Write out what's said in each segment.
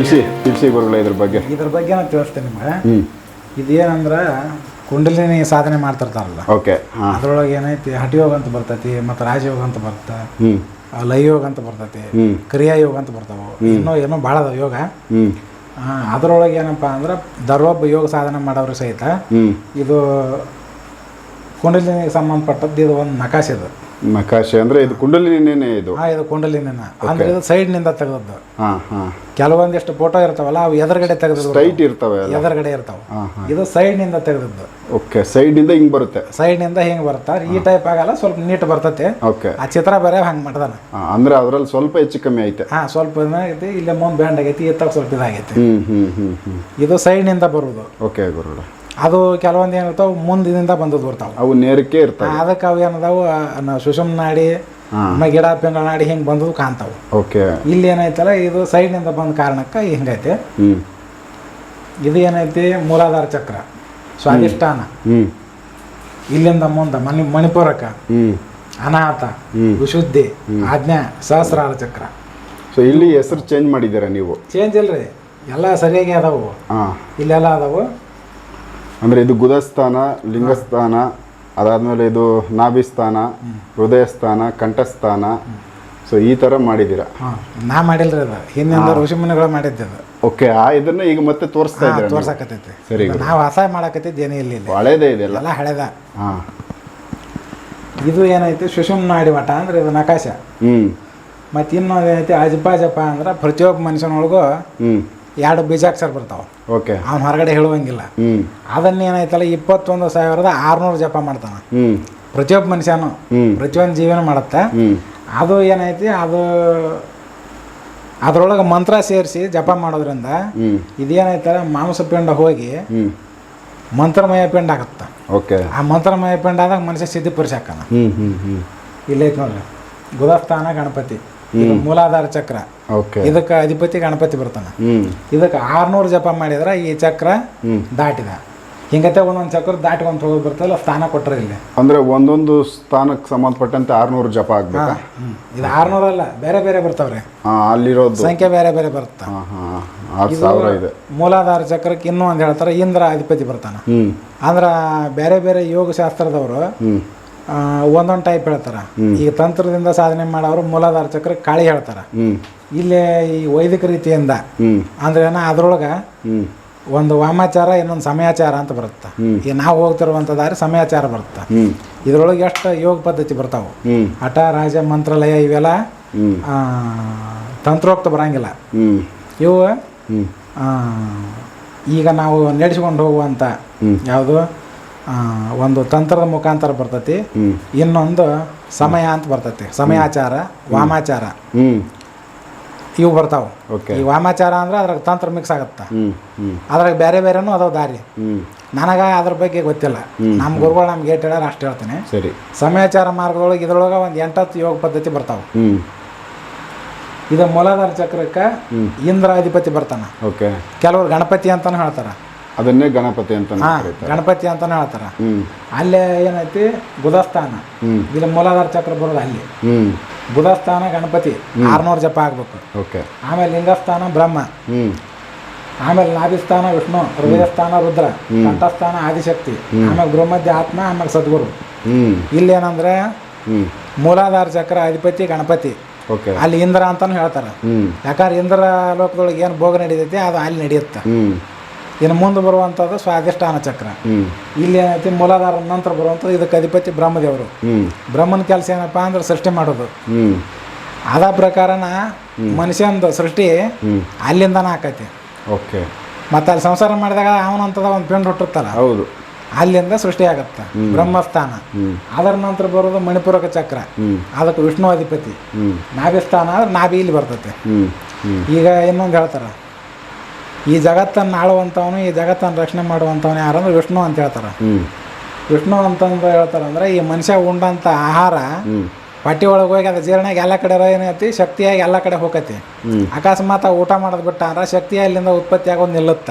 ತಿಳಿಸಿ ತಿಳಿಸಿ ಗುರುಗಳೇ ಇದ್ರ ಬಗ್ಗೆ. ಇದ್ರ ಬಗ್ಗೆ ನಾನು ತಿಳಿಸ್ತೇನೆ ನಿಮ್ಗೆ ಇದೇನಂದ್ರ ಕುಂಡಲಿನಿ ಸಾಧನೆ ಮಾಡ್ತಿರ್ತಾರಲ್ಲ. ಓಕೆ ಅದ್ರೊಳಗೆ ಏನೈತಿ ಹಠಯೋಗ ಅಂತ ಬರ್ತೈತಿ ಮತ್ತು ರಾಜಯೋಗ ಅಂತ ಬರ್ತ ಲೈ ಯೋಗ ಅಂತ ಬರ್ತೈತಿ ಕ್ರಿಯಾ ಯೋಗ ಅಂತ ಬರ್ತಾವ. ಇನ್ನೂ ಏನೋ ಭಾಳ ಅದಾವ ಯೋಗ. ಅದರೊಳಗೆ ಆ, ಅದ್ರೊಳಗೆ ಏನಪ್ಪ ಅಂದ್ರೆ ದರ್ವೊಬ್ಬ ಯೋಗ ಸಾಧನೆ ಮಾಡೋರು ಸಹಿತ ಇದು ಕುಂಡಲಿನಿಗೆ ಸಂಬಂಧಪಟ್ಟದ್ದು ಇದು ಒಂದು ನಕಾಶೆ ಇದು ನಕಾಶೆ ಅಂದ್ರೆ ಇದು ಕುಂಡಲಿನೇನೆ ಇದು? ಹಾ ಇದು ಕುಂಡಲಿನಿನ ಅಂದ್ರೆ ಇದು ಸೈಡ್ನಿಂದ ತೆಗೆದದ್ದು. ಹಾಂ ಹಾಂ. ಕೆಲವೊಂದಿಷ್ಟು ಫೋಟೋ ಇರ್ತಾವಲ್ಲ ಅವು ಎದುರುಗಡೆ ತೆಗೆದು ಸ್ಟ್ರೈಟ್ ಇರ್ತವೆ ಅಲ್ಲ ಎದುರುಗಡೆ ಇರ್ತಾವ. ಇದು ಸೈಡ್ ಇದು ಸೈಡ್ನಿಂದ ತೆಗೆದದ್ದು. ಓಕೆ ನಿಂದ ಹಿಂಗೆ ಬರುತ್ತೆ. ಸೈಡ್ನಿಂದ ಹಿಂಗ್ ಬರ್ತಾ ಈ ಟೈಪ್ ಆಗಲ್ಲ ಸ್ವಲ್ಪ ನೀಟ್ ಬರ್ತೈತಿ. ಓಕೆ ಆ ಚಿತ್ರ ಬೇರೆ ಹಂಗ್ ಮಾಡ್ದಾನ. ಅಂದ್ರೆ ಅದ್ರಲ್ಲಿ ಸ್ವಲ್ಪ ಹೆಚ್ಚು ಕಮ್ಮಿ ಐತೆ. ಹಾ ಸ್ವಲ್ಪ ಇದಾಗೈತಿ ಇಲ್ಲೇ ಮುಂದೆ ಬ್ಯಾಂಡ್ ಆಗೈತಿ ಇತ್ತಾಗ ಸ್ವಲ್ಪ ಇದಾಗೈತಿ. ಹ್ಮ್ ಹ್ಮ್ ಹ್ಮ್ ಇದು ಇದು ಸೈಡ್ನಿಂದ ಬರುದು ಓಕೆ ಗುರುಗಳೇ. ಅದು ಕೆಲವೊಂದು ಏನಿರ್ತಾವ ಮುಂದಿನಿಂದ ಬಂದದ್ದು ಬರ್ತಾವ. ಅವು ನೇರಕ್ಕೆ ಇರ್ತಾವ. ಅದಕ್ಕೆ ಅವು ಏನದಾವು ಸುಷಮ್ ನಾಡಿ ಗಿಡ ಪಿಂಗಳ ನಾಡಿ ಹಿಂಗೆ ಬಂದದ್ದು ಕಾಣ್ತಾವೆ. ಓಕೆ. ಇಲ್ಲಿ ಏನೈತಲ್ಲ ಇದು ಸೈಡ್ನಿಂದ ಬಂದ ಕಾರಣಕ್ಕೆ ಹಿಂಗೈತೆ. ಇದು ಏನೈತಿ ಮೂಲಾಧಾರ ಚಕ್ರ ಸ್ವಾಧಿಷ್ಠಾನ. ಇಲ್ಲಿಂದ ಮುಂದೆ ಮಣಿ ಮಣಿಪುರಕ್ಕೆ ಅನಾಥ. ವಿಶುದ್ಧಿ ಆಜ್ಞಾ ಸಹಸ್ರಾರ ಚಕ್ರ. ಸೊ ಇಲ್ಲಿ ಹೆಸರು ಚೇಂಜ್ ಮಾಡಿದ್ದೀರಾ ನೀವು? ಚೇಂಜ್ ಇಲ್ರಿ. ಎಲ್ಲ ಸರಿಯಾಗಿ ಅದಾವು. ಇಲ್ಲೆಲ್ಲ ಅದಾವು. ಅಂದರೆ ಇದು ಗುದಸ್ಥಾನ ಲಿಂಗಸ್ಥಾನ ಅದಾದಮೇಲೆ ಇದು ನಾಭಿಸ್ಥಾನ ಹೃದಯ ಸ್ಥಾನ ಕಂಠಸ್ಥಾನ. ಸೊ ಈ ಥರ ಮಾಡಿದ್ದೀರಾ? ನಾ ರೀ ಅದು. ಋಷಿ ಮುನಿಗಳು ಮಾಡಿದ್ದು ಅದು. ಓಕೆ ಆ ಇದನ್ನ ಈಗ ಮತ್ತೆ ತೋರಿಸ್ತಾ ಇದ್ದೀರಾ ತೋರ್ಸಕತ್ತೈತಿ. ಸರಿ. ನಾವು ಅಸಹಾಯ ಇಲ್ಲ ಇಲ್ಲಿ ಹಳೇದೇ ಇದೆ ಎಲ್ಲ. ಹಳೆದ. ಹಾಂ. ಇದು ಏನೈತಿ? ಸುಷುಮ್ ನಾಡಿ ಮಠ ಅಂದ್ರೆ ಇದು ನಕಾಶ. ಹ್ಞೂ ಮತ್ತು ಇನ್ನೊಂದು ಏನೈತಿ ಅಜಪಾಜಪ ಅಂದ್ರೆ ಪ್ರತಿಯೊಬ್ಬ ಮನುಷ್ಯನೊಳಗೂ ಹ್ಞೂ ಎರಡು ಬೀಜಾಕ್ಷರ ಬರ್ತಾವೆ. ಓಕೆ. ಅವ್ನು ಹೊರಗಡೆ ಹೇಳುವಂಗಿಲ್ಲ. ಅದನ್ನ ಏನಾಯ್ತಲ್ಲ ಇಪ್ಪತ್ತೊಂದು ಸಾವಿರದ ಆರ್ನೂರು ಜಪ ಮಾಡ್ತಾನೆ. ಪ್ರತಿಯೊಬ್ಬ ಮನುಷ್ಯನು ಪ್ರತಿಯೊಂದು ಜೀವನ ಮಾಡುತ್ತೆ. ಅದು ಏನೈತಿ ಅದು ಅದರೊಳಗೆ ಮಂತ್ರ ಸೇರಿಸಿ ಜಪ ಮಾಡೋದ್ರಿಂದ ಇದೇನಾಯ್ತಲ್ಲ ಮಾಂಸ ಪಿಂಡ ಹೋಗಿ ಮಂತ್ರಮಯ ಪಿಂಡ ಆಗತ್ತ. ಓಕೆ. ಆ ಮಂತ್ರಮಯ ಪಿಂಡ ಆದಾಗ ಮನುಷ್ಯ ಸಿದ್ಧಿ ಇಲ್ಲೈತೆ ಹ್ಞೂ ಇಲ್ಲೈತಿ ನೋಡ್ರಿ. ಗುದಸ್ಥಾನ ಗಣಪತಿ. ಇದು ಮೂಲಾಧಾರ ಚಕ್ರ. ಓಕೆ. ಇದಕ್ಕೆ ಅಧಿಪತಿ ಗಣಪತಿ ಬರ್ತಾನ. ಇದಕ್ಕೆ ಆರ್ನೂರು ಜಪ ಮಾಡಿದ್ರೆ ಈ ಚಕ್ರ ದಾಟಿದ. ಹಿಂಗತೆ ಒಂದೊಂದು ಚಕ್ರ ದಾಟಿಕೊಂಡು ಹೋಗಿ ಬರ್ತಲ್ಲ ಸ್ಥಾನ ಕೊಟ್ಟರೆ ಇಲ್ಲಿ. ಅಂದ್ರೆ ಒಂದೊಂದು ಸ್ಥಾನಕ್ಕೆ ಸಂಬಂಧಪಟ್ಟಂತೆ ಆರ್ನೂರು ಜಪ ಆಗ್ಬೇಕು? ಇದು ಇದು ಆರ್ನೂರಲ್ಲ ಬೇರೆ ಬೇರೆ ಬರ್ತಾವ್ರೆ. ಅಲ್ಲಿರೋದು. ಸಂಖ್ಯೆ ಬೇರೆ ಬೇರೆ ಬರ್ತಾ. ಹಾಂ ಹಾಂ ಇದೆ ಮೂಲಾಧಾರ ಚಕ್ರಕ್ಕೆ ಇನ್ನೂ ಒಂದು ಹೇಳ್ತಾರೆ ಇಂದ್ರ ಅಧಿಪತಿ ಬರ್ತಾನ. ಅಂದ್ರ ಬೇರೆ ಬೇರೆ ಯೋಗ ಶಾಸ್ತ್ರದವರು ಒಂದೊಂದು ಟೈಪ್ ಹೇಳ್ತಾರೆ. ಈಗ ತಂತ್ರದಿಂದ ಸಾಧನೆ ಮಾಡೋರು ಮೂಲಾಧಾರ ಚಕ್ರ ಕಾಳಿ ಹೇಳ್ತಾರೆ. ಇಲ್ಲೇ ಈ ವೈದಿಕ ರೀತಿಯಿಂದ ಅಂದ್ರೆ ಏನ ಅದ್ರೊಳಗೆ ಒಂದು ವಾಮಾಚಾರ ಇನ್ನೊಂದು ಸಮಯಾಚಾರ ಅಂತ ಬರುತ್ತೆ. ಈಗ ನಾವು ಹೋಗ್ತಿರುವಂಥ ದಾರಿ ಸಮಯಾಚಾರ ಬರುತ್ತೆ. ಇದ್ರೊಳಗೆ ಎಷ್ಟು ಯೋಗ ಪದ್ಧತಿ ಬರ್ತಾವೆ? ಹಠ ರಾಜ ಮಂತ್ರಾಲಯ ಇವೆಲ್ಲ ಆ, ತಂತ್ರೋಕ್ತ ಬರಂಗಿಲ್ಲ. ಇವು ಈಗ ನಾವು ನಡೆಸ್ಕೊಂಡು ಹೋಗುವಂಥ ಹ್ಮ್. ಯಾವುದು? ಒಂದು ತಂತ್ರದ ಮುಖಾಂತರ ಬರ್ತೈತಿ. ಇನ್ನೊಂದು ಸಮಯ ಅಂತ ಬರ್ತೈತಿ. ಸಮಯಾಚಾರ ವಾಮಾಚಾರ. ಇವು ಬರ್ತಾವ. ಈ ವಾಮಾಚಾರ ಅಂದ್ರೆ ಅದ್ರಾಗ ತಂತ್ರ ಮಿಕ್ಸ್ ಆಗುತ್ತೆ. ಅದ್ರಾಗ ಬೇರೆ ಬೇರೆನೂ ಅದಾವ ದಾರಿ. ನನಗ ಅದ್ರ ಬಗ್ಗೆ ಗೊತ್ತಿಲ್ಲ. ನಮ್ಮ ಗುರುಗಳು ನಮ್ಗೆ ಏಟ್ ಹೇಳ್ಯಾರ ಅಷ್ಟು ಹೇಳ್ತೇನೆ. ಸರಿ. ಸಮಯಾಚಾರ ಮಾರ್ಗದೊಳಗೆ ಇದ್ರೊಳಗೆ ಒಂದು ಎಂಟತ್ತು ಯೋಗ ಪದ್ಧತಿ ಬರ್ತಾವ. ಇದು ಮೂಲಾಧಾರ ಚಕ್ರಕ್ಕೆ ಇಂದ್ರ ಅಧಿಪತಿ ಬರ್ತಾನ. ಓಕೆ ಕೆಲವರು ಗಣಪತಿ ಅಂತಾನು ಹೇಳ್ತಾರ. ಅದನ್ನೇ ಗಣಪತಿ ಅಂತ ಗಣಪತಿ ಅಂತಾನೂ ಹೇಳ್ತಾರ. ಅಲ್ಲೇ ಏನೈತಿ? ಬುಧಸ್ಥಾನ ಇಲ್ಲಿ ಮೂಲಾಧಾರ ಚಕ್ರ ಬರೋದು ಅಲ್ಲಿ. ಬುಧಸ್ಥಾನ ಗಣಪತಿ ಆರ್ನೂರು ಜಪ ಆಗ್ಬೇಕು. ಓಕೆ. ಆಮೇಲೆ ಲಿಂಗಸ್ಥಾನ ಬ್ರಹ್ಮ. ಆಮೇಲೆ ನಾಭಿಸ್ಥಾನ ವಿಷ್ಣು ಹೃದಯಸ್ಥಾನ ರುದ್ರ ಕಂಠಸ್ಥಾನ ಆದಿಶಕ್ತಿ. ಆಮೇಲೆ ಗೃಹಮಧ್ಯ ಆತ್ಮ ಆಮೇಲೆ ಸದ್ಗುರು. ಹ್ಞೂ ಇಲ್ಲಿ ಏನಂದ್ರೆ ಹ್ಞೂ ಮೂಲಾಧಾರ ಚಕ್ರ ಅಧಿಪತಿ ಗಣಪತಿ. ಓಕೆ. ಅಲ್ಲಿ ಇಂದ್ರ ಅಂತಾನು ಹೇಳ್ತಾರ. ಯಾಕಂದ್ರೆ ಇಂದ್ರ ಲೋಕದೊಳಗೆ ಏನು ಭೋಗ ನಡೀತೈತಿ ಅದು ಅಲ್ಲಿ ನಡೆಯುತ್ತೆ. ಇನ್ನು ಮುಂದೆ ಬರುವಂಥದ್ದು ಸ್ವಾಧಿಷ್ಠಾನ ಚಕ್ರ. ಇಲ್ಲಿ ಏನೈತಿ ಮೂಲಾಧಾರ ನಂತರ ಬರುವಂಥದ್ದು ಇದಕ್ಕೆ ಅಧಿಪತಿ ಬ್ರಹ್ಮದೇವರು. ಬ್ರಹ್ಮನ ಕೆಲಸ ಏನಪ್ಪ ಅಂದ್ರೆ ಸೃಷ್ಟಿ ಮಾಡೋದು. ಅದ ಪ್ರಕಾರನ ಮನುಷ್ಯಂದು ಸೃಷ್ಟಿ ಅಲ್ಲಿಂದನ ಆಕೈತಿ. ಓಕೆ. ಮತ್ತು ಅಲ್ಲಿ ಸಂಸಾರ ಮಾಡಿದಾಗ ಅವನಂತದ ಒಂದು ಪೆಂಡ್ ಹುಟ್ಟಿರ್ತಲ್ಲ ಹೌದು. ಅಲ್ಲಿಂದ ಸೃಷ್ಟಿ ಆಗತ್ತೆ. ಬ್ರಹ್ಮಸ್ಥಾನ. ಅದರ ನಂತರ ಬರೋದು ಮಣಿಪುರಕ ಚಕ್ರ. ಅದಕ್ಕೆ ವಿಷ್ಣು ಅಧಿಪತಿ. ನಾಭಿಸ್ಥಾನ ಅಂದ್ರೆ ನಾಭಿ ಇಲ್ಲಿ ಬರ್ತೈತೆ. ಈಗ ಇನ್ನೊಂದು ಹೇಳ್ತಾರೆ. ಈ ಜಗತ್ತನ್ನು ಆಳುವಂಥವನು ಈ ಜಗತ್ತನ್ನು ರಕ್ಷಣೆ ಮಾಡುವಂಥವನು ಯಾರಂದ್ರೆ ವಿಷ್ಣು ಅಂತ ಹೇಳ್ತಾರೆ. ವಿಷ್ಣು ಅಂತಂದ್ರೆ ಹೇಳ್ತಾರೆ ಅಂದ್ರೆ ಈ ಮನುಷ್ಯ ಉಂಡಂಥ ಆಹಾರ ಪಟ್ಟಿ ಒಳಗೆ ಹೋಗಿ ಅದು ಜೀರ್ಣಾಗಿ ಎಲ್ಲ ಕಡೆ ಏನೈತಿ ಶಕ್ತಿಯಾಗಿ ಎಲ್ಲ ಕಡೆ ಹೋಗತಿ ಅಕಸ್ಮಾತ್ ಊಟ ಮಾಡೋದು ಬಿಟ್ಟ ಅಂದ್ರೆ ಶಕ್ತಿ ಅಲ್ಲಿಂದ ಉತ್ಪತ್ತಿ ಆಗೋದು ನಿಲ್ಲುತ್ತ.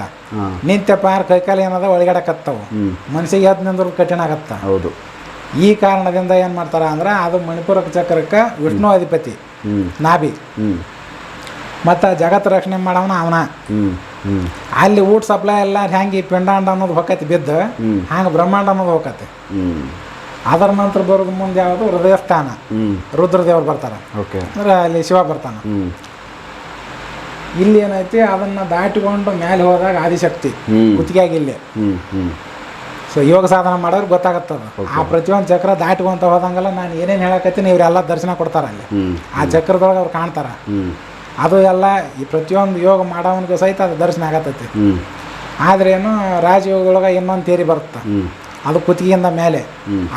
ನಿಂತಪ್ಪ ಅಂದ್ರೆ ಕೈಕಾಲು ಏನದ ಒಳಗಡೆ ಕತ್ತವು. ಹ್ಞೂ ಮನುಷ್ಯಗೆ ಎದ್ದು ನಿಂದ್ರು ಕಠಿಣ ಆಗತ್ತ. ಹೌದು. ಈ ಕಾರಣದಿಂದ ಏನು ಮಾಡ್ತಾರ ಅಂದ್ರೆ ಅದು ಮಣಿಪುರ ಚಕ್ರಕ್ಕೆ ವಿಷ್ಣು ಅಧಿಪತಿ ನಾಭಿ. ಮತ್ತು ಜಗತ್ತು ರಕ್ಷಣೆ ಮಾಡವನ ಅವನ. ಅಲ್ಲಿ ಊಟ ಸಪ್ಲೈ ಎಲ್ಲ ಹೆಂಗೆ ಈ ಪಿಂಡಾಂಡ ಅನ್ನೋದು ಹೊಕ್ಕತಿ ಬಿದ್ದು. ಹಂಗೆ ಬ್ರಹ್ಮಾಂಡ ಅನ್ನೋದು ಹೋಗತ್ತೆ ಅದರ ನಂತರ ಬರೋದು ಮುಂದೆ ಯಾವುದು? ಹೃದಯ ಸ್ಥಾನ ರುದ್ರದೇವರು ಬರ್ತಾರೆ. ಓಕೆ. ಅಂದ್ರೆ ಅಲ್ಲಿ ಶಿವ ಬರ್ತಾನೆ. ಇಲ್ಲಿ ಏನೈತಿ ಅದನ್ನು ದಾಟಿಕೊಂಡು ಮೇಲೆ ಹೋದಾಗ ಆದಿಶಕ್ತಿ ಕುತ್ತಿಗೆಯಾಗಿ ಇಲ್ಲಿ. ಸೊ ಯೋಗ ಸಾಧನ ಮಾಡೋರು ಗೊತ್ತಾಗತ್ತದ. ಆ ಪ್ರತಿಯೊಂದು ಚಕ್ರ ದಾಟ್ಕೊಂತ ಹೋದಂಗೆಲ್ಲ ನಾನು ಏನೇನು ಹೇಳಕತ್ತೀನಿ ಇವರೆಲ್ಲ ದರ್ಶನ ಕೊಡ್ತಾರೆ ಅಲ್ಲಿ. ಆ ಚಕ್ರದೊಳಗೆ ಅವ್ರು ಕಾಣ್ತಾರೆ. ಅದು ಎಲ್ಲ ಈ ಪ್ರತಿಯೊಂದು ಯೋಗ ಮಾಡೋವನಿಗೂ ಸಹಿತ ಅದು ದರ್ಶನ ಆಗತ್ತೈತಿ. ಆದ್ರೇನು ರಾಜಯೋಗದೊಳಗೆ ಇನ್ನೊಂದು ತೇರಿ ಬರುತ್ತೆ. ಅದು ಕುತ್ತಿಗೆಯಿಂದ ಮೇಲೆ.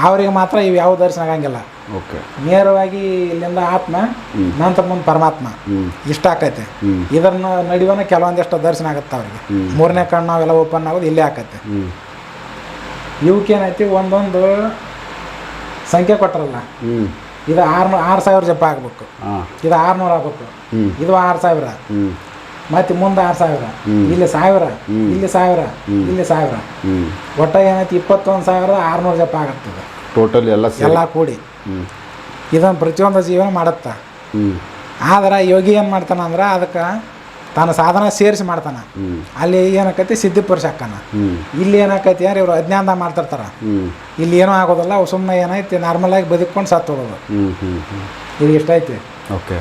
ಅವರಿಗೆ ಮಾತ್ರ ಇವು ಯಾವ ದರ್ಶನ ಆಗಂಗಿಲ್ಲ. ಓಕೆ. ನೇರವಾಗಿ ಇಲ್ಲಿಂದ ಆತ್ಮ ನಂತರ ಮುಂದೆ ಪರಮಾತ್ಮ. ಇಷ್ಟ ಆಕೈತೆ. ಇದನ್ನು ನಡುವನ ಕೆಲವೊಂದಿಷ್ಟು ದರ್ಶನ ಆಗುತ್ತೆ ಅವ್ರಿಗೆ. ಮೂರನೇ ಕಣ್ಣು ಅವೆಲ್ಲ ಓಪನ್ ಆಗೋದು ಇಲ್ಲೇ ಆಕೈತೆ. ಇವಕ್ಕೇನೈತಿ ಒಂದೊಂದು ಸಂಖ್ಯೆ ಕೊಟ್ಟರಲ್ಲ ಇದು ಆರ್ನೂರು ಆರು ಸಾವಿರ ಜಪ್ಪ ಆಗ್ಬೇಕು. ಇದು ಆರ್ನೂರು ಆಗ್ಬೇಕು. ಇದು ಆರು ಸಾವಿರ. ಮತ್ತೆ ಮುಂದೆ ಆರು ಸಾವಿರ. ಇಲ್ಲಿ ಸಾವಿರ. ಇಲ್ಲಿ ಸಾವಿರ. ಇಲ್ಲಿ ಸಾವಿರ. ಒಟ್ಟ ಏನೈತಿ? ಇಪ್ಪತ್ತೊಂದು ಸಾವಿರದ ಆರುನೂರು ಜಪ ಆಗತ್ತದ. ಟೋಟಲ್ ಎಲ್ಲ ಎಲ್ಲ ಕೂಡಿ. ಇದನ್ನು ಪ್ರತಿಯೊಂದು ಜೀವನ ಮಾಡುತ್ತ. ಆದ್ರೆ ಯೋಗಿ ಏನು ಮಾಡ್ತಾನಂದ್ರೆ ಅದಕ್ಕೆ ತನ್ನ ಸಾಧನ ಸೇರಿಸಿ ಮಾಡ್ತಾನ. ಅಲ್ಲಿ ಏನಾಕೈತಿ? ಸಿದ್ಧಿಪುರುಷ ಅಕ್ಕನ ಹ್ಮ್. ಇಲ್ಲಿ ಏನಾಕೈತಿ ಯಾರು ಇವರು ಅಜ್ಞಾನ ಮಾಡ್ತಿರ್ತಾರ. ಇಲ್ಲಿ ಏನೂ ಆಗೋದಲ್ಲ ಅವು ಸುಮ್ಮನೆ ಏನೈತಿ ನಾರ್ಮಲ್ ಆಗಿ ಬದುಕೊಂಡು ಸತ್ತು ಹೋಗೋದು. ಇಲ್ಲಿ ಹ್ಮ್ ಹ್ಮ್. ಇದು ಇಷ್ಟ ಐತಿ ಓಕೆ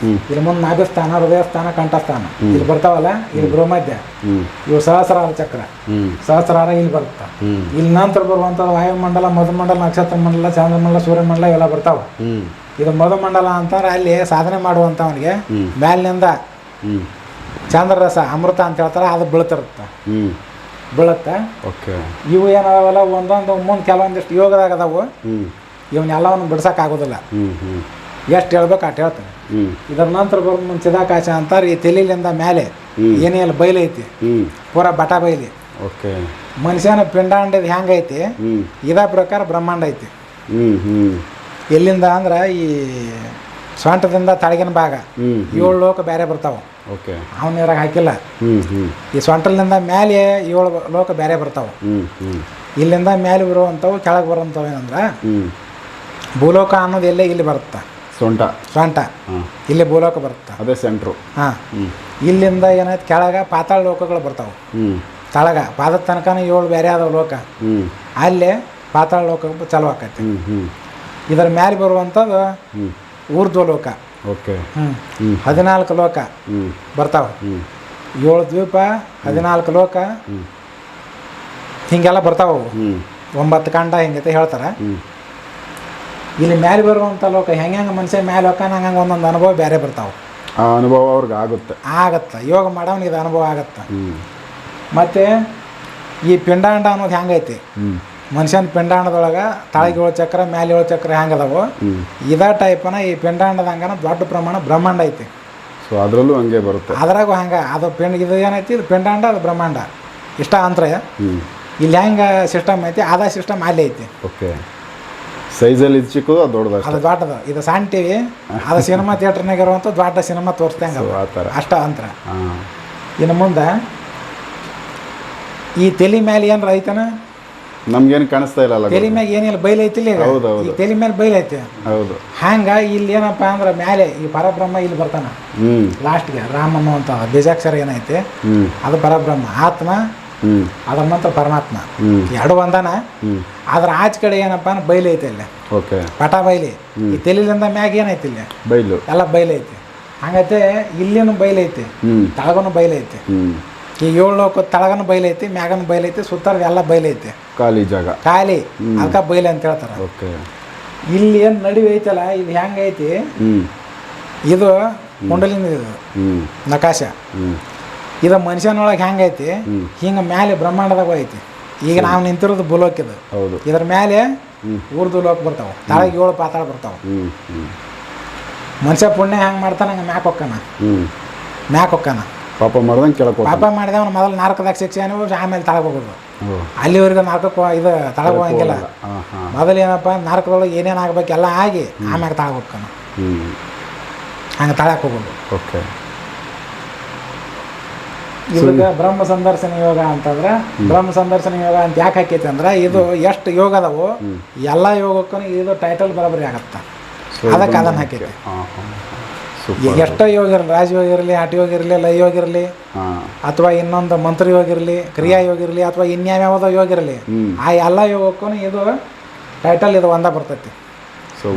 ಹ್ಮ್. ಇಲ್ಲಿ ಮುಂದೆ ನಾಭಿಸ್ಥಾನ ಹೃದಯಸ್ಥಾನ ಕಂಠಸ್ಥಾನ. ಇಲ್ಲಿ ಬರ್ತಾವಲ್ಲ ಇಲ್ಲಿ ಗೃಹಮಧ್ಯ ಹ್ಮ್. ಇವು ಸಹಸ್ರಾರ ಚಕ್ರ. ಸಹಸ್ರಾರ ಇಲ್ಲಿ ಬರುತ್ತೆ. ಇಲ್ಲಿ ನಂತರ ಬರುವಂಥ ವಾಯುಮಂಡಲ ಮಧುಮಂಡಲ ನಕ್ಷತ್ರ ಮಂಡಲ ಚಂದ್ರಮಂಡಲ ಸೂರ್ಯಮಂಡಲ ಇವೆಲ್ಲ ಬರ್ತಾವ. ಇದು ಮಧುಮಂಡಲ ಅಂತಾರೆ ಅಲ್ಲಿ ಸಾಧನೆ ಮಾಡುವಂಥವನಿಗೆ ಮ್ಯಾಲಿನಿಂದ ಚಂದ್ರರಸ ಅಮೃತ ಅಂತ ಹೇಳ್ತಾರೆ ಅದು ಬೀಳ್ತಿರುತ್ತೆ. ಬೀಳುತ್ತೆ. ಓಕೆ. ಇವು ಏನಾವಲ್ಲ ಒಂದೊಂದು ಮುಂದೆ ಕೆಲವೊಂದಿಷ್ಟು ಯೋಗದಾಗ ಅದಾವು ಇವನ್ನೆಲ್ಲವನ್ನು ಬಿಡ್ಸೋಕ್ಕಾಗೋದಿಲ್ಲ. ಎಷ್ಟು ಹೇಳ್ಬೇಕು ಅಷ್ಟು ಹೇಳ್ತಾನೆ. ಇದರ ನಂತರ ಬರೋ ಮುಂದೆ ಚಿದಾಕಾಶ ಅಂತಾರೆ ಈ ತೆಲಿಲಿಂದ ಮೇಲೆ. ಏನೇ ಅಲ್ಲಿ ಐತಿ. ಪೂರಾ ಬಟ ಬೈಲಿ. ಓಕೆ. ಮನುಷ್ಯನ ಪಿಂಡಾಂಡದ ಹೆಂಗೈತಿ? ಇದ ಪ್ರಕಾರ ಬ್ರಹ್ಮಾಂಡ ಐತಿ. ಎಲ್ಲಿಂದ ಅಂದ್ರೆ ಈ ಸ್ವಂಟದಿಂದ ತಳಗಿನ ಭಾಗ. ಏಳು ಲೋಕ ಬೇರೆ ಬರ್ತಾವೆ. ಓಕೆ. ಅವನ ಇದ್ರಾಗ ಹಾಕಿಲ್ಲ. ಈ ಸೊಂಟಲಿಂದ ಮೇಲೆ ಏಳು ಲೋಕ ಬೇರೆ ಬರ್ತಾವೆ. ಇಲ್ಲಿಂದ ಮೇಲೆ ಬರುವಂಥವು ಕೆಳಗೆ ಬರುವಂಥವು ಏನಂದ್ರೆ ಭೂಲೋಕ ಅನ್ನೋದು ಎಲ್ಲೇ ಇಲ್ಲಿ ಬರುತ್ತೆ? ಸೊಂಟ. ಸೊಂಟ ಇಲ್ಲಿ ಭೂಲೋಕ ಬರುತ್ತೆ? ಅದೇ ಸೆಂಟ್ರು ಹಾಂ. ಇಲ್ಲಿಂದ ಏನಾಯ್ತು ಕೆಳಗೆ ಪಾತಾಳ ಲೋಕಗಳು ಬರ್ತಾವೆ. ತಳಗ ಪಾದದ ತನಕನೂ ಏಳು ಬೇರೆ ಆದವು ಲೋಕ. ಅಲ್ಲೇ ಪಾತಾಳ ಲೋಕ ಚಾಲು ಆಕೈತಿ ಇದರ ಮ್ಯಾಲೆ ಬರುವಂಥದ್ದು ಊರ್ಧ್ವ ಲೋಕ. ಓಕೆ. ಹದಿನಾಲ್ಕು ಲೋಕ ಹ್ಞೂ ಬರ್ತಾವೆ. ಏಳು ದ್ವೀಪ ಹದಿನಾಲ್ಕು ಲೋಕ ಹಿಂಗೆಲ್ಲ ಬರ್ತಾವೆ ಒಂಬತ್ತು ಕಾಂಡ ಹಿಂಗೈತೆ ಹೇಳ್ತಾರೆ. ಇಲ್ಲಿ ಮ್ಯಾಲೆ ಬರುವಂಥ ಲೋಕ ಹೆಂಗೆ ಹೆಂಗೆ ಮನುಷ್ಯ ಮ್ಯಾಲೆ ಲೋಕ ಹಂಗೆ ಒಂದೊಂದು ಅನುಭವ ಬೇರೆ ಬರ್ತಾವೆ. ಆ ಅನುಭವ ಅವ್ರಿಗೆ ಆಗುತ್ತೆ. ಆಗತ್ತೆ. ಯೋಗ ಮಾಡೋನಿಗೆ ಇದು ಅನುಭವ ಆಗತ್ತೆ. ಹ್ಞೂ ಮತ್ತು ಈ ಪಿಂಡಾಂಡ ಅನ್ನೋದು ಹೆಂಗೈತಿ? ಮನುಷ್ಯನ ಪಿಂಡಾಂಡದೊಳಗೆ ತಳಗೆ ಏಳು ಚಕ್ರ ಮ್ಯಾಲೆ ಏಳು ಚಕ್ರ ಹೆಂಗದವು? ಇದೇ ಟೈಪನ ಈ ಪಿಂಡಾಂಡದಂಗನ ದೊಡ್ಡ ಪ್ರಮಾಣ ಬ್ರಹ್ಮಾಂಡ ಐತಿ. ಸೊ ಅದರಲ್ಲೂ ಹಂಗೆ ಬರುತ್ತೆ. ಅದ್ರಾಗೂ ಹಂಗೆ ಅದು ಪಿಂಡ ಇದು ಏನೈತಿ? ಇದು ಪಿಂಡಾಂಡ ಅದು ಬ್ರಹ್ಮಾಂಡ. ಇಷ್ಟ ಅಂತರ ಇಲ್ಲಿ ಹೆಂಗೆ ಸಿಸ್ಟಮ್ ಐತಿ? ಅದ ಸಿಸ್ಟಮ್ ಅಲ್ಲಿ ಐತಿ. ಓಕೆ. ಸೈಜಲ್ಲಿ ಇದು ಚಿಕ್ಕದು ಅದು ದೊಡ್ಡದು ಅದು ದೊಡ್ಡದು. ಇದು ಸಣ್ಣ ಟಿ ವಿ ಅದು ಸಿನಿಮಾ ಥಿಯೇಟರ್ನಾಗ ಇರುವಂಥ ದೊಡ್ಡ ಸಿನಿಮಾ ತೋರಿಸ್ದಂಗೆ ಅಷ್ಟ ಅಂತರ. ಇನ್ನು ಮುಂದೆ ಈ ತಲೆ ಮೇಲೆ ಏನಾರ ಐತನ? ನಮ್ಗೇನು ಕಾಣಿಸ್ತಾ ಇಲ್ಲ ತಲೆ ಮ್ಯಾಗ ಏನಿಲ್ಲ ಬೈಲೈತಿಲ್ಲ ಈಗ ಹೌದು, ಹೌದು. ಈ ತಲೆ ಮೇಲೆ ಬೈಲೈತಿ ಹೌದು. ಹಂಗ ಇಲ್ಲಿ ಏನಪ್ಪ ಅಂದ್ರೆ ಮೇಲೆ ಈ ಪರಬ್ರಹ್ಮ ಇಲ್ಲಿ ಬರ್ತಾನ. ಹ್ಮ್. ಲಾಸ್ಟ್ಗೆ ರಾಮ ಅನ್ನುವಂತ ಬೀಜಾಕ್ಷರ ಏನೈತೆ? ಹ್ಞೂ ಅದು ಪರಬ್ರಹ್ಮ ಆತ್ಮ ಹ್ಞೂ ಅದರ ನಂತರ ಪರಮಾತ್ಮ. ಎರಡು ಒಂದನ ಹ್ಞೂ ಅದ್ರ ಆಚೆ ಕಡೆ ಏನಪ್ಪ ಅಂದ್ರೆ ಬೈಲೈತಿ ಇಲ್ಲಿ ಓಕೆ. ಪಟ ಬೈಲಿ. ಈ ತೆಲಿಲಿಂದ ಮ್ಯಾಗ ಏನೈತಿ ಇಲ್ಲಿ? ಬೈಲು. ಎಲ್ಲ ಬೈಲೈತಿ ಹಂಗೈತೆ ಇಲ್ಲಿನೂ ಬೈಲೈತಿ ಹ್ಞೂ ತಳಗನು ಬೈಲೈತಿ ಹ್ಮ್. ಈ ಏಳು ಲೋಕ ತಳಗನ ಬೈಲೈತಿ ಮ್ಯಾಗನ ಬೈಲೈತಿ ಸುತ್ತಾರ ಎಲ್ಲ ಬೈಲೈತಿ ಖಾಲಿ ಜಾಗ. ಖಾಲಿ ಅದಕ್ಕೆ ಬೈಲಿ ಅಂತ ಹೇಳ್ತಾರೆ. ಓಕೆ. ಇಲ್ಲಿ ಏನು ನಡುವೆ ಐತಲ್ಲ ಇದು ಹೆಂಗೈತಿ ಇದು ಕುಂಡಲಿನ ಇದು. ನಕಾಶ. ಇದು ಮನುಷ್ಯನೊಳಗೆ ಹೆಂಗೈತಿ. ಹಿಂಗೆ ಮ್ಯಾಲೆ ಬ್ರಹ್ಮಾಂಡದಾಗ ಐತಿ. ಈಗ ನಾವು ನಿಂತಿರೋದು ಬುಲೋಕಿದು ಹೌದು. ಇದ್ರ ಮೇಲೆ ಊರ್ದು ಲೋಕ ಬರ್ತಾವ. ತಳಗೆ ಏಳು ಪಾತಾಳ ಬರ್ತಾವೆ. ಮನುಷ್ಯ ಪುಣ್ಯ ಹೆಂಗೆ ಮಾಡ್ತಾನೆ ಹಂಗೆ ಮ್ಯಾಕ್ ಹೊಕ್ಕಾನ. ಮ್ಯಾಕ್ ಹೊಕ್ಕಾನ. ಪಾಪ ಮಾಡ್ದಂಗೆ ಕೆಳಕ್ಕೆ ಪಾಪ ಮಾಡಿದವನು ಮೊದಲು ನಾಲ್ಕದಾಗ ಶಿಕ್ಷೆ ಅನುಭವಿಸಿ ಆಮೇಲೆ ತಳಗೆ ಹೋಗೋದು. ಅಲ್ಲಿವರೆಗೂ ನಾಲ್ಕಕ್ಕೆ ಇದು ತಳಗೆ ಹೋಗಂಗಿಲ್ಲ. ಮೊದಲು ಏನಪ್ಪ ನಾಲ್ಕದೊಳಗೆ ಏನೇನು ಆಗ್ಬೇಕೆಲ್ಲ ಆಗಿ ಆಮೇಲೆ ತಳಗೆ ಹೋಗ್ತಾನ. ಹಂಗೆ ತಳಕ್ಕೆ ಹೋಗೋದು. ಓಕೆ. ಇವಾಗ ಬ್ರಹ್ಮ ಸಂದರ್ಶನ ಯೋಗ ಅಂತಂದ್ರೆ ಬ್ರಹ್ಮ ಸಂದರ್ಶನ ಯೋಗ ಅಂತ ಯಾಕೆ ಹಾಕೈತಿ ಅಂದ್ರೆ ಇದು ಎಷ್ಟು ಯೋಗ ಅದಾವು ಎಲ್ಲ ಯೋಗಕ್ಕೂ ಇದು ಟೈಟಲ್ ಬರಬರಿ ಆಗತ್ತೆ. ಅದಕ್ಕೆ ಅದನ್ನು ಹಾಕೈತಿ. ಎಷ್ಟೋ ಯೋಗ ಇರಲಿ ರಾಜಯೋಗ ಇರಲಿ ಹಠಯೋಗ ಇರಲಿ ಲಯ ಯೋಗ ಇರಲಿ ಹಾಂ. ಅಥವಾ ಇನ್ನೊಂದು ಮಂತ್ರ ಯೋಗ ಇರಲಿ ಕ್ರಿಯಾ ಯೋಗ ಇರಲಿ ಅಥವಾ ಇನ್ಯಾವ್ಯಾವುದೋ ಯೋಗ ಇರಲಿ ಹ್ಮ್. ಆ ಎಲ್ಲ ಯೋಗಕ್ಕೂ ಇದು ಟೈಟಲ್ ಇದು ಒಂದ ಬರ್ತೈತಿ.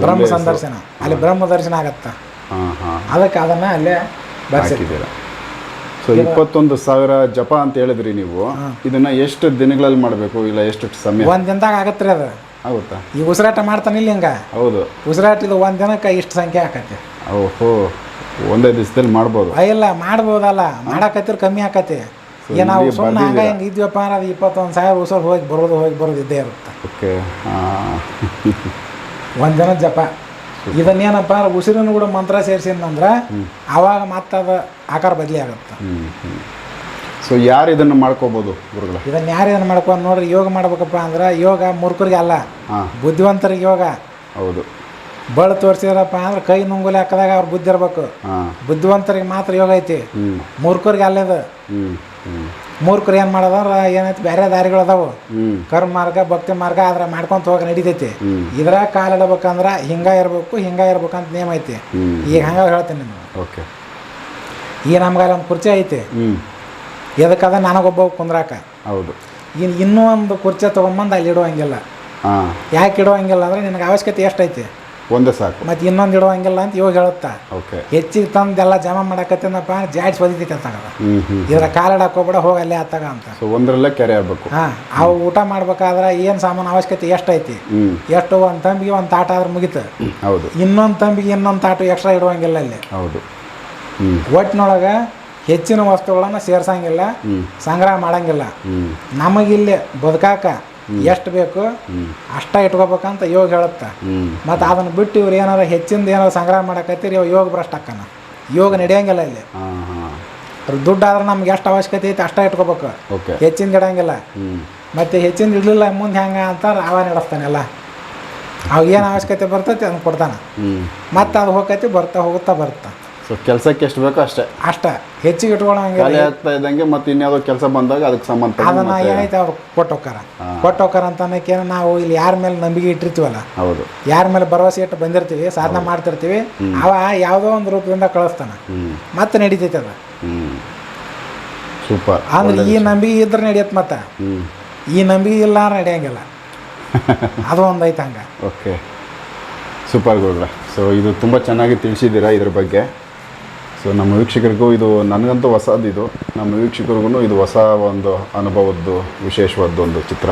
ಬ್ರಹ್ಮ ಸಂದರ್ಶನ. ಅಲ್ಲಿ ಬ್ರಹ್ಮ ದರ್ಶನ ಆಗತ್ತ? ಹಾಂ ಹಾಂ. ಅದಕ್ಕೆ ಅದನ್ನ ಅಲ್ಲೇ ಸೊ ಇಪ್ಪತ್ತೊಂದು ಸಾವಿರ ಜಪ ಅಂತ ಹೇಳಿದ್ರಿ ನೀವು. ಇದನ್ನ ಎಷ್ಟು ದಿನಗಳಲ್ಲಿ ಮಾಡಬೇಕು ಇಲ್ಲ ಎಷ್ಟು ಸಮಯ? ಒಂದ್ ದಿನದಾಗ ಆಗತ್ರಿ ಅದು. ಆಗುತ್ತಾ? ಈ ಉಸಿರಾಟ ಮಾಡ್ತಾನಿಲ್ಲ ಹಿಂಗ. ಹೌದು. ಉಸಿರಾಟ ಇದು ಒಂದ್ ದಿನಕ್ಕೆ ಇಷ್ಟು ಸಂಖ್ಯೆ ಆಕತಿ ಓಹೋ ಒಂದೇ ದಿವಸದಲ್ಲಿ ಮಾಡ್ಬೋದು. ಇಲ್ಲ ಮಾಡ್ಬೋದಲ್ಲ. ಮಾಡಾಕತ್ತಿರ ಕಮ್ಮಿ ಆಕತಿ ಈಗ ನಾವು ಸುಮ್ಮನೆ ಹಂಗ? ಹಿಂಗೆ ಇದ್ವಪ್ಪ ಅಂದ್ರೆ ಅದು ಇಪ್ಪತ್ತೊಂದು ಸಾವಿರ ಉಸಲ್ ಹೋಗಿ ಬರೋದು ಹೋಗಿ ಬರೋದು ಇದ್ದೇ ಇರುತ್ತೆ. ಓಕೆ ಒಂದು ಜನ ಜಪ. ಇದನ್ನೇನಪ್ಪ ಅಂದ್ರೆ ಉಸಿರನ್ನು ಕೂಡ ಮಂತ್ರ ಸೇರಿಸಿದಂದ್ರೆ ಅವಾಗ ಮತ್ತೆ ಅದು ಆಕಾರ ಬದಲಿ ಆಗುತ್ತೆ. ಸೊ ಯಾರು ಇದನ್ನು ಮಾಡ್ಕೋಬೋದು ಗುರುಗಳ? ಇದನ್ನ ಯಾರು ಇದನ್ನು ಮಾಡ್ಕೊಂಡು ನೋಡ್ರಿ ಯೋಗ ಮಾಡ್ಬೇಕಪ್ಪ ಅಂದ್ರೆ ಯೋಗ ಮೂರ್ಖರಿಗೆ ಅಲ್ಲ. ಬುದ್ಧಿವಂತರಿಗೆ ಯೋಗ. ಹೌದು. ಬಳ ತೋರಿಸಿದ್ರಪ್ಪ ಅಂದ್ರೆ ಕೈ ನುಂಗುಲಿ ಹಾಕದಾಗ ಅವ್ರು ಬುದ್ಧಿ ಇರ್ಬೇಕು. ಬುದ್ಧಿವಂತರಿಗೆ ಮಾತ್ರ ಯೋಗ ಐತಿ. ಮೂರ್ಖರಿಗೆ ಅಲ್ಲೇದ ಮೂರ್ಖರು ಏನು ಮಾಡೋದಂದ್ರೆ ಏನೈತಿ? ಬೇರೆ ದಾರಿಗಳು ಅದಾವು. ಕರ್ಮ ಮಾರ್ಗ ಭಕ್ತಿ ಮಾರ್ಗ ಆದ್ರೆ ಮಾಡ್ಕೊಂತ ಹೋಗಿ ನಡೀತೈತಿ. ಇದ್ರ ಇದ್ರಾಗ ಇಡಬೇಕಂದ್ರ ಹಿಂಗ ಇರ್ಬೇಕು ಹಿಂಗ ಇರ್ಬೇಕಂತ ನೇಮ ಐತಿ. ಈಗ ಹಂಗ ಹೇಳ್ತೀನಿ ನಿಮ್ಗೆ. ಓಕೆ. ಈಗ ನಮ್ಗೆ ಅಲ್ಲಿ ಒಂದು ಕುರ್ಚಿ ಐತಿ. ಎದಕ್ಕದ ನನಗೊಬ್ಬ ಕುಂದ್ರಾಕ. ಹೌದು. ಇನ್ನು ಇನ್ನೂ ಒಂದು ಕುರ್ಚಿ ತೊಗೊಂಬಂದು ಅಲ್ಲಿ ಇಡುವಂಗಿಲ್ಲ ಯಾಕೆ ಇಡುವಂಗಿಲ್ಲ ಅಂದ್ರೆ ನಿನಗೆ ಅವಶ್ಯಕತೆ ಎಷ್ಟೈತಿ ಒಂದೇ ಸಾಕು. ಮತ್ತು ಇನ್ನೊಂದು ಇಡುವಂಗಿಲ್ಲ ಅಂತ ಇವಾಗ ಹೇಳುತ್ತಾ ಓಕೆ ಹೆಚ್ಚಿಗೆ ತಂದೆಲ್ಲ ಜಮಾ ಮಾಡಕತ್ತೇನಪ್ಪ ಜಾಡ್ಸ್ ಒದಿತೈತೆ ಅಂತಾಗದ ಇದ್ರ ಕಾಲಿಡಕ್ಕೆ ಹೋಗ್ಬೇಡ ಹೋಗಿ ಅಲ್ಲೇ ಹತ್ತಾಗ ಅಂತ. ಸೊ ಒಂದರಲ್ಲೇ ಕೆರೆ ಆಗಬೇಕು. ಹಾಂ ಅವು ಊಟ ಮಾಡ್ಬೇಕಾದ್ರೆ ಏನು ಸಾಮಾನು ಅವಶ್ಯಕತೆ ಎಷ್ಟೈತಿ? ಎಷ್ಟು ಒಂದು ತಂಬಿಗೆ ಒಂದು ತಾಟ ಆದ್ರೆ ಮುಗಿತು. ಹೌದು. ಇನ್ನೊಂದು ತಂಬಿಗೆ ಇನ್ನೊಂದು ತಾಟು ಎಕ್ಸ್ಟ್ರಾ ಇಡುವಂಗಿಲ್ಲ ಅಲ್ಲಿ. ಹೌದು. ಒಟ್ಟಿನೊಳಗೆ ಹೆಚ್ಚಿನ ವಸ್ತುಗಳನ್ನು ಸೇರ್ಸಂಗಿಲ್ಲ ಸಂಗ್ರಹ ಮಾಡಂಗಿಲ್ಲ. ನಮಗಿಲ್ಲಿ ಬದುಕಾಕ ಎಷ್ಟು ಬೇಕು ಅಷ್ಟ ಇಟ್ಕೋಬೇಕಂತ ಯೋಗ ಹೇಳುತ್ತೆ. ಮತ್ತು ಅದನ್ನು ಬಿಟ್ಟು ಇವ್ರು ಏನಾರ ಹೆಚ್ಚಿಂದ ಏನಾರ ಸಂಗ್ರಹ ಮಾಡಕತ್ತೀರಿ ಇವ್ ಯೋಗ ಭ್ರಷ್ಟ ಅಕ್ಕನ. ಯೋಗ ನಡೆಯಂಗಿಲ್ಲ ಇಲ್ಲಿ. ದುಡ್ಡು ಆದ್ರೆ ನಮ್ಗೆ ಎಷ್ಟು ಅವಶ್ಯಕತೆ ಐತೆ ಅಷ್ಟ ಇಟ್ಕೋಬೇಕು. ಓಕೆ. ಹೆಚ್ಚಿಂದ ಇಡಂಗಿಲ್ಲ ಮತ್ತು ಹೆಚ್ಚಿಂದ ಇಡಲಿಲ್ಲ ಮುಂದೆ ಹೆಂಗೆ ಅಂತ ಅವ ನಡೆಸ್ತಾನೆಲ್ಲ ಅವಾಗ ಏನು ಅವಶ್ಯಕತೆ ಬರ್ತೈತಿ ಅದನ್ನ ಕೊಡ್ತಾನೆ. ಮತ್ತೆ ಅದು ಹೋಗತಿ ಬರ್ತಾ ಹೋಗುತ್ತಾ ಬರುತ್ತಾ ಸೊ ಕೆಲಸಕ್ಕೆ ಎಷ್ಟು ಬೇಕೋ ಅಷ್ಟೇ. ಅಷ್ಟೇ. ಹೆಚ್ಚಿಗೆ ಖಾಲಿ ಆಗ್ತಾ ಇದ್ದಂಗೆ ಮತ್ತೆ ಇನ್ಯಾವುದೋ ಕೆಲಸ ಬಂದಾಗ ಅದಕ್ಕೆ ಸಂಬಂಧ ಅದನ್ನ ಏನೈತೆ ಅವ್ರು ಕೊಟ್ಟೋಕ್ಕಾರ? ಕೊಟ್ಟೋಕಾರ ಕೊಟ್ಟೋಕ್ಕಾರ ಅಂತ ನಾವು ಇಲ್ಲಿ ಯಾರ ಮೇಲೆ ನಂಬಿಕೆ ಇಟ್ಟಿರ್ತೀವಲ್ಲ? ಹೌದು. ಯಾರ ಮೇಲೆ ಭರವಸೆ ಇಟ್ಟು ಬಂದಿರ್ತೀವಿ ಸಾಧನೆ ಮಾಡ್ತಿರ್ತೀವಿ ಅವ ಯಾವುದೋ ಒಂದು ರೂಪದಿಂದ ಕಳಿಸ್ತಾನ. ಹ್ಞೂ ಮತ್ತೆ ನಡೀತೈತೆ ಅದು. ಹ್ಞೂ ಸೂಪರ್. ಅಂದ್ರೆ ಈ ನಂಬಿಕೆ ಇದ್ರೆ ನಡೆಯತ್ತೆ ಮತ್ತೆ. ಹ್ಞೂ ಈ ನಂಬಿಕೆ ಇಲ್ಲ ಅಂದ್ರೆ ನಡೆಯಂಗಿಲ್ಲ. ಅದು ಒಂದು ಐತೆ ಹಂಗೆ. ಓಕೆ. ಸೂಪರ್ ಗೌಡ್ರ ಸೊ ಇದು ತುಂಬ ಚೆನ್ನಾಗಿ ತಿಳಿಸಿದ್ದೀರಾ ಇದ್ರ ಬಗ್ಗೆ. ಸೊ ನಮ್ಮ ವೀಕ್ಷಕರಿಗೂ ಇದು ನನಗಂತೂ ಹೊಸದಿದು. ನಮ್ಮ ವೀಕ್ಷಕರಿಗೂ ಇದು ಹೊಸ ಒಂದು ಅನುಭವದ್ದು ವಿಶೇಷವಾದ ಒಂದು ಚಿತ್ರ.